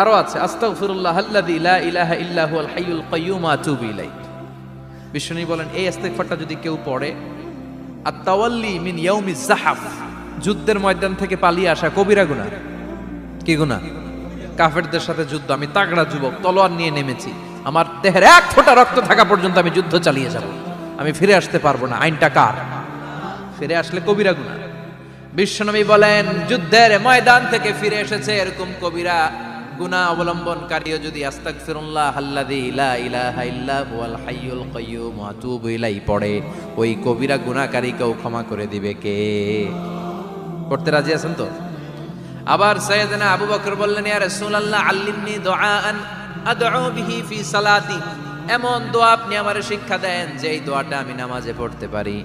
আরও আছে, আস্তাগফিরুল্লাহ আল্লাযী লা ইলাহা ইল্লা হুয়াল হাইয়ুল কাইয়্যুম আতুবু ইলাইহি। বলেন, এই ইস্তেগফারটা যদি কেউ পড়ে আর তাওয়াল্লি মিন ইয়াউমি জাহাফ যুদ্ধের ময়দান থেকে পালিয়ে আসা কবিরা গুনাহ। কি গুনাহ? কাফেরদের সাথে যুদ্ধ, আমি তাগড়া যুবক, তলোয়ার নিয়ে নেমেছি, আমার দেহের এক ফোঁটা রক্ত থাকা পর্যন্ত আমি যুদ্ধ চালিয়ে যাব। আমি ফিরে আসতে পারব না, আইনটা কার? ফিরে আসলে কবিরা গুনাহ। বিশ্বনবী বলেন, যুদ্ধের ময়দান থেকে ফিরে এসেছে এরকম কবিরা গুনাহ অবলম্বনকারীও যদি ইলাইহি পড়ে, ওই কবিরা গুনাহকারীকেও ক্ষমা করে দিবে কে? পড়তে রাজি আছেন তো? আবার সৈয়দনা আবু বকর বললেন, ইয়া রাসূলুল্লাহ, আল্লিমনি দুআআন আদউ বিহি ফি সালাতি। এমন দোয়া আপনি আমারে শিক্ষা দেন যে এই দোয়াটা আমি নামাজে পড়তে পারি।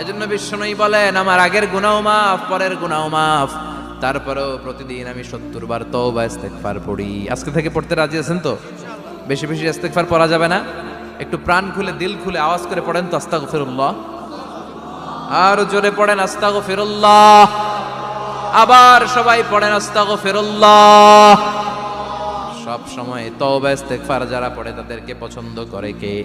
এজন্য বিশ্বনবী বলেন, আমার আগের গুনাহ মাফ, পরের গুনাহ মাফ। তারপরেও প্রতিদিন আমি সত্তর বার তওবা, ইস্তেগফার পড়ি। আজকে থেকে পড়তে রাজি আছেন তো? বেশি বেশি ইস্তেগফার পড়া যাবে না? একটু প্রাণ খুলে, দিল খুলে আওয়াজ করে পড়েন তো, আস্তাগফিরুল্লাহ। আর জোরে পড়েন, আস্তাগফিরুল্লাহ। আবার সবাই পড়েন, আস্তাগফিরুল্লাহ। সব সময় তওবা, ইস্তেগফার যারা পড়ে তাদেরকে পছন্দ করে কে?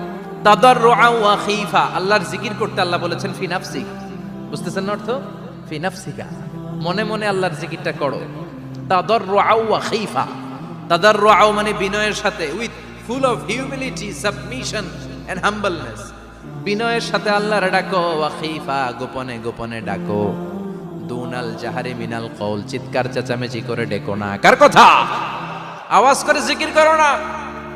তাদাররুআ ওয়া খীফা। আল্লাহর জিকির করতে আল্লাহ বলেছেন, ফি নাফসিক। বুঝতেছেন না অর্থ? ফি নাফসিকা। মনে মনে আল্লাহর জিকিরটা করো। তাদাররুআ ওয়া খীফা। তাদাররুআ মানে বিনয়ের সাথে। With full of humility, submission, and humbleness. বিনয়ের সাথে আল্লাহর ডাকো, ওয়া গোপনে গোপনে ডাকো। দুনাল জাহারে মিনাল কৌল চিৎকার চেঁচামেচি করে ডেকো না। কার কথা? আওয়াজ করে জিকির করো না।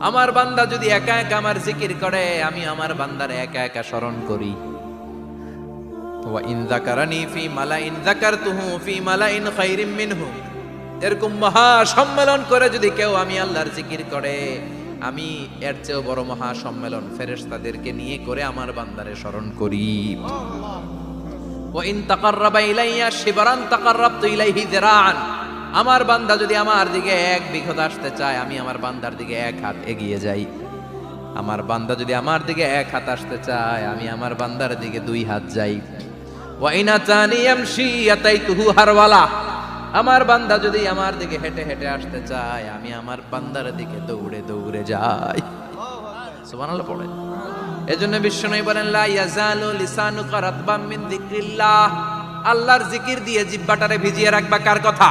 আমার বান্দা যদি একা একা আমার জিকির করে আমি আমার বান্দার একা একা স্মরণ করি। এরকম মহা সম্মেলন করে যদি কেউ আমি আল্লাহর জিকির করে আমি এর চেয়েও বড় মহা সম্মেলন ফেরেশতাদেরকে নিয়ে করে আমার বান্দারে স্মরণ করি। ও ইন তাকাররাবা ইলাইয়া শিবরান তাকাররাবতু ইলাইহি যিরাআন। আমার বান্দা যদি আমার দিকে এক বিঘত আসতে চায়, আমি আমার বান্দার দিকে এক হাত এগিয়ে যাই। আমার বান্দা যদি আমার দিকে এক হাত আসতে চায়, আমি আমার বান্দার দিকে দুই হাত যাই। ওয়া ইনা তানি ইয়ামশি ইয়াতাইতুহু হারওয়ালা। আমার বান্দা যদি আমার দিকে হেঁটে হেঁটে আসতে চায়, আমি আমার বান্দার দিকে দৌড়ে দৌড়ে যাই। সুবহানাল্লাহ পড়ে। এজন্য বিশ্বনবী বলেন, লা ইয়াজালু আল্লাহর জিকির দিয়ে জিহ্বাটারে ভিজিয়ে রাখবা কার কথা?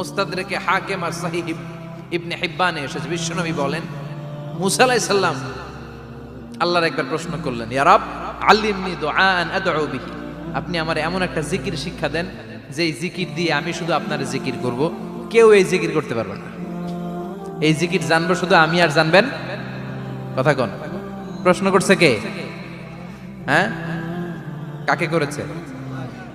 মুস্তাদরেকে হাকিম আর সাহিহ ইবনে হিব্বানে এসেছে। বিশ্বনবী বলেন, মুসা আলাইহিস সালাম আল্লাহর একবার প্রশ্ন করলেন, ইয়া রব, আল্লিমনি দুআআন আদউ বিহি। আপনি আমার এমন একটা জিকির শিক্ষা দেন যে এই জিকির দিয়ে আমি শুধু আপনার জিকির করব। কেউ এই জিকির করতে পারবে না। এই জিকির জানব শুধু আমি আর জানবেন? কথা কোন। প্রশ্ন করছে কে? হ্যাঁ? কাকে করেছে?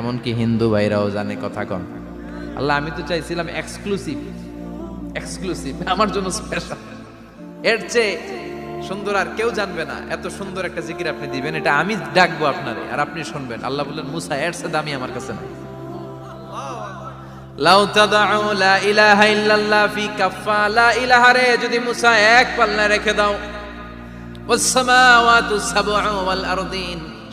এমন কি হিন্দু ভাইরাও জানে কথা কন। আল্লাহ, আমি তো চাইছিলাম এক্সক্লুসিভ এক্সক্লুসিভ আমার জন্য স্পেশাল এর চেয়ে সুন্দর আর কেউ জানবে না, এত সুন্দর একটা জিকির আপনি দিবেন, এটা আমি ডাকবো আপনারে, আর আপনি শুনবেন। আল্লাহ বললেন, মুসা, এর চেয়ে দামি আমার কাছে নাই। যদি মুসা এক পাল্লা রেখে দাও। ওয়াল আরদিন।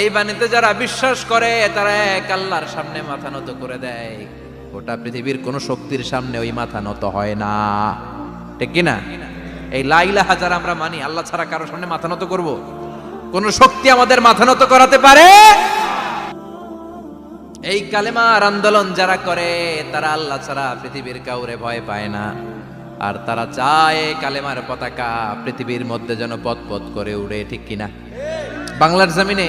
এই বাণীতে যারা বিশ্বাস করে, তারা এক আল্লাহর সামনে মাথা নত করে দেয়। গোটা পৃথিবীর কোন শক্তির সামনে ওই মাথা নত হয় না। ঠিক কিনা এই লাইলাহা যারা আমরা মানি, আল্লাহ ছাড়া কারোর সামনে মাথা নত করব? কোন শক্তি আমাদের মাথা নত করাতে পারে? এই কালেমার আন্দোলন যারা করে, তারা আল্লাহ ছাড়া পৃথিবীর কাউরে ভয় পায় না। আর তারা চায় কালেমার পতাকা পৃথিবীর মধ্যে যেন পথ পথ করে উড়ে, ঠিক কিনা বাংলার জমিনে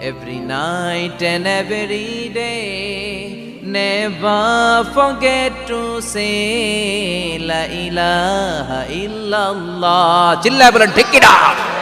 every night and every day. Never forget to say La ilaha illallah. Chilla, take it out.